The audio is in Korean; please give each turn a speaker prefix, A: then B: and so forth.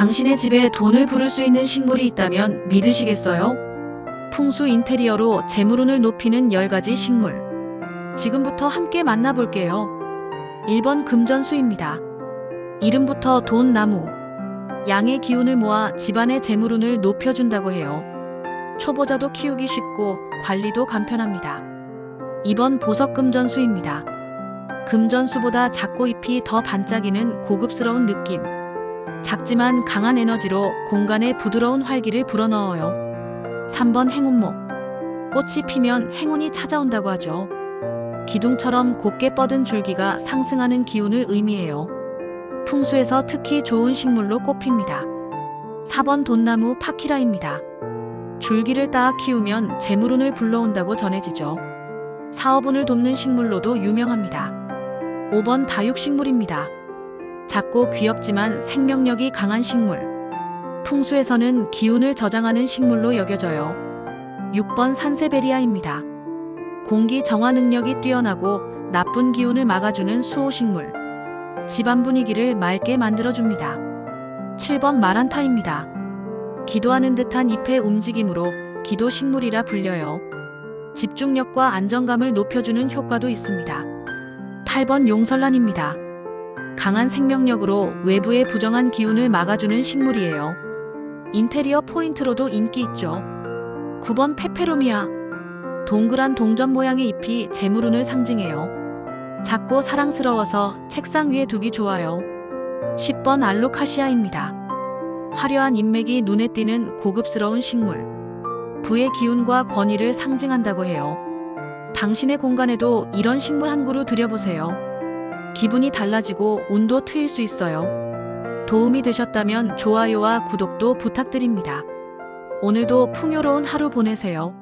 A: 당신의 집에 돈을 부를 수 있는 식물이 있다면 믿으시겠어요? 풍수 인테리어로 재물운을 높이는 10가지 식물. 지금부터 함께 만나볼게요. 1번 금전수입니다. 이름부터 돈나무. 양의 기운을 모아 집안의 재물운을 높여준다고 해요. 초보자도 키우기 쉽고 관리도 간편합니다. 2번 보석금전수입니다. 금전수보다 작고 잎이 더 반짝이는 고급스러운 느낌. 작지만 강한 에너지로 공간에 부드러운 활기를 불어넣어요. 3번 행운목. 꽃이 피면 행운이 찾아온다고 하죠. 기둥처럼 곱게 뻗은 줄기가 상승하는 기운을 의미해요. 풍수에서 특히 좋은 식물로 꼽힙니다. 4번 돈나무 파키라입니다. 줄기를 따아 키우면 재물운을 불러온다고 전해지죠. 사업운을 돕는 식물로도 유명합니다. 5번 다육식물입니다. 작고 귀엽지만 생명력이 강한 식물. 풍수에서는 기운을 저장하는 식물로 여겨져요. 6번 산세베리아입니다. 공기 정화 능력이 뛰어나고 나쁜 기운을 막아주는 수호식물. 집안 분위기를 맑게 만들어줍니다. 7번 마란타입니다. 기도하는 듯한 잎의 움직임으로 기도 식물이라 불려요. 집중력과 안정감을 높여주는 효과도 있습니다. 8번 용설란입니다. 강한 생명력으로 외부의 부정한 기운을 막아주는 식물이에요. 인테리어 포인트로도 인기 있죠. 9번 페페로미아. 동그란 동전 모양의 잎이 재물운을 상징해요. 작고 사랑스러워서 책상 위에 두기 좋아요. 10번 알로카시아입니다. 화려한 인맥이 눈에 띄는 고급스러운 식물. 부의 기운과 권위를 상징한다고 해요. 당신의 공간에도 이런 식물 한 그루 들여보세요. 기분이 달라지고 운도 트일 수 있어요. 도움이 되셨다면 좋아요와 구독도 부탁드립니다. 오늘도 풍요로운 하루 보내세요.